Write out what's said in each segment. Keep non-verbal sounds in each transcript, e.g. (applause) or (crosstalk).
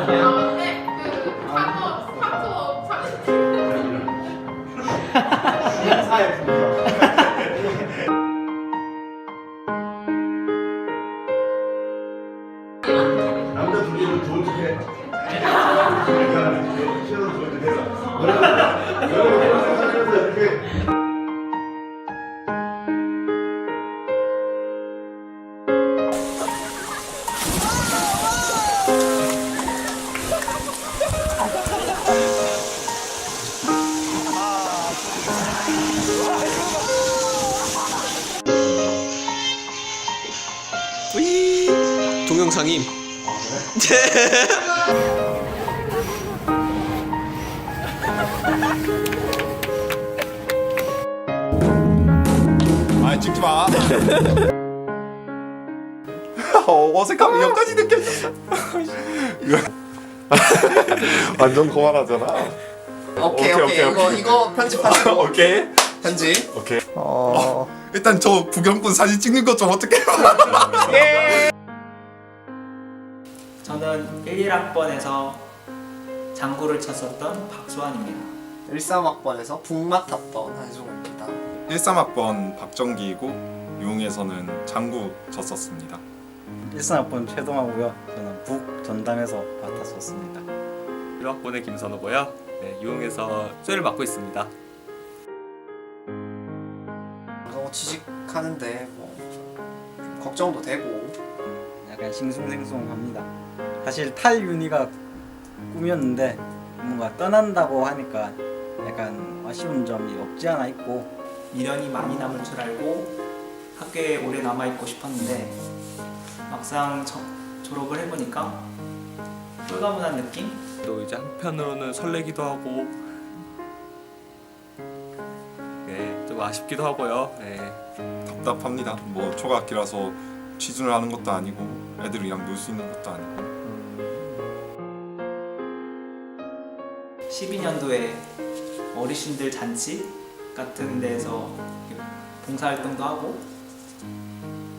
아, 네. 그 사진 남자 둘이는 좋은 척 해. 싫어도 좋은 척 해라. 아 찍지 마. (laughs) 어, 어색함이 여기까지 느껴졌어. (laughs) 완전 고만하잖아. 오케이 오케이, 오케이, 오케이, 이거. 이거 편집하시고 (laughs) 오케이. 편집 오케이. 어. 일단 저 구경꾼 사진 찍는 것 좀 어떻게? 저는 11학번에서 장구를 쳤었던 박수환입니다. 13학번에서 북 맡았던 한승우입니다 13학번 박정기이고 유흥에서는 장구 쳤었습니다. 일산학번 최동하고요. 저는 북 전담에서 맡았었습니다. 1학번의 김선호고요. 네, 유흥에서 쇠를 맡고 있습니다. 그래서 취직하는데 뭐 걱정도 되고 약간 싱숭생숭합니다. 사실 탈윤희가 꿈이었는데 뭔가 떠난다고 하니까 약간 아쉬운 점이 없지 않아 있고 미련이 많이 남을 줄 알고 학교에 오래 남아 있고 싶었는데 막상 저- 졸업을 해보니까 홀가분한 느낌? 또 이제 한편으로는 설레기도 하고 네, 좀 아쉽기도 하고요. 네. 답답합니다. 뭐 초등학기라서 취준을 하는 것도 아니고 애들이랑 놀 수 있는 것도 아니고. 12년도에 어르신들 잔치 같은 데서 봉사활동도 하고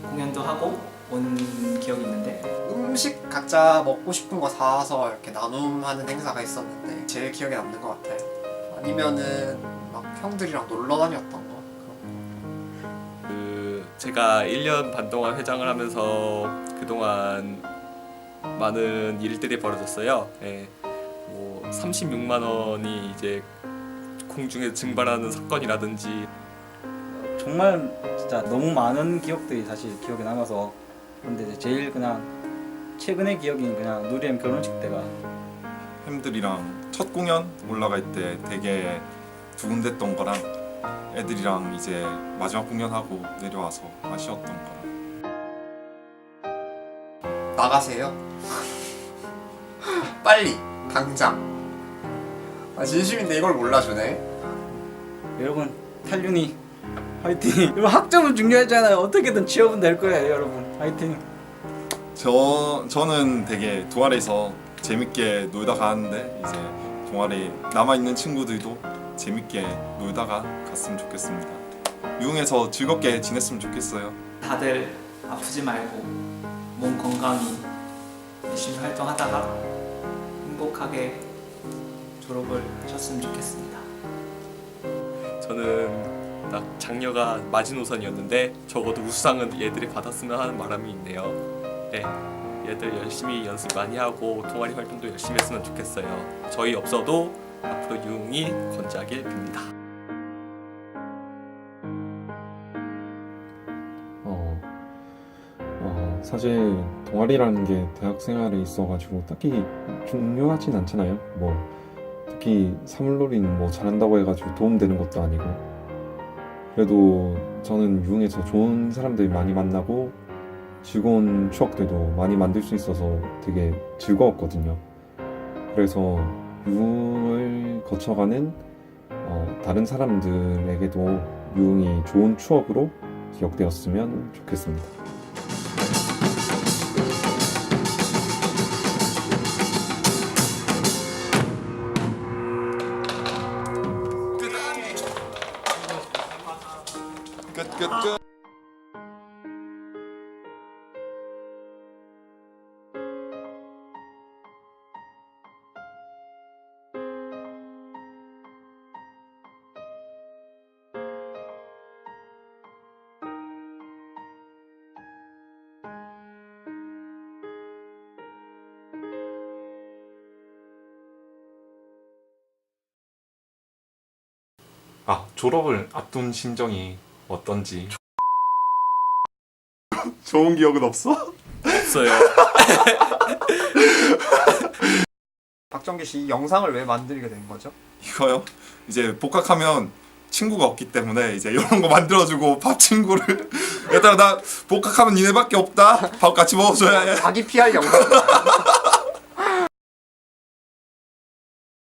공연도 하고 온 기억이 있는데? 음식 각자 먹고 싶은 거 사서 이렇게 나눔하는 행사가 있었는데 제일 기억에 남는 것 같아요. 아니면은 막 형들이랑 놀러 다녔던 거 제가 1년 반 동안 회장을 하면서 그동안 많은 일들이 벌어졌어요. 예. 뭐 36만 원이 이제 공중에 증발하는 사건이라든지 정말 진짜 너무 많은 기억들이 사실 기억에 남아서 근데 이제 제일 그냥 최근의 기억이 그냥 누리엠 결혼식 때가 햄들이랑 첫 공연 올라갈 때 되게 두근댔던 거랑 애들이랑 이제 마지막 공연하고 내려와서 아쉬웠던 거랑 나가세요 빨리 당장 아 진심인데 이걸 몰라주네 여러분 탈윤희 화이팅! 이거 학점은 중요하잖아요. 어떻게든 취업은 될 거예요, 여러분. 화이팅! 저 저는 되게 동아리에서 재밌게 놀다 가는데 이제 동아리 남아 있는 친구들도 재밌게 놀다가 갔으면 좋겠습니다. 유흥에서 즐겁게 지냈으면 좋겠어요. 다들 아프지 말고 몸 건강히 열심히 활동하다가 행복하게 졸업을 하셨으면 좋겠습니다. 저는 딱 장녀가 마지노선이었는데 적어도 우수상은 얘들이 받았으면 하는 바람이 있네요. 네, 얘들 열심히 연습 많이 하고 동아리 활동도 열심히 했으면 좋겠어요. 저희 없어도 앞으로 유흥이 건재하길 빕니다. 어, 어, 사실 동아리라는 게 대학 생활에 있어가지고 딱히 중요하진 않잖아요. 뭐 특히 사물놀이는 뭐 잘한다고 해가지고 도움되는 것도 아니고 그래도 저는 유흥에서 좋은 사람들 많이 만나고 즐거운 추억들도 많이 만들 수 있어서 되게 즐거웠거든요. 그래서 유흥을 거쳐가는 어, 다른 사람들에게도 유흥이 좋은 추억으로 기억되었으면 좋겠습니다. 아 졸업을 앞둔 심정이 어떤지 (laughs) 좋은 기억은 없어? 없어요. (laughs) 박정기 씨 이 영상을 왜 만들게 된 거죠? 이거요? 이제 복학하면 친구가 없기 때문에 이제 이런 거 만들어주고 밥 친구를 (laughs) 얘들아 나 복학하면 니네밖에 없다 밥 같이 먹어줘야 해 자기 PR 영상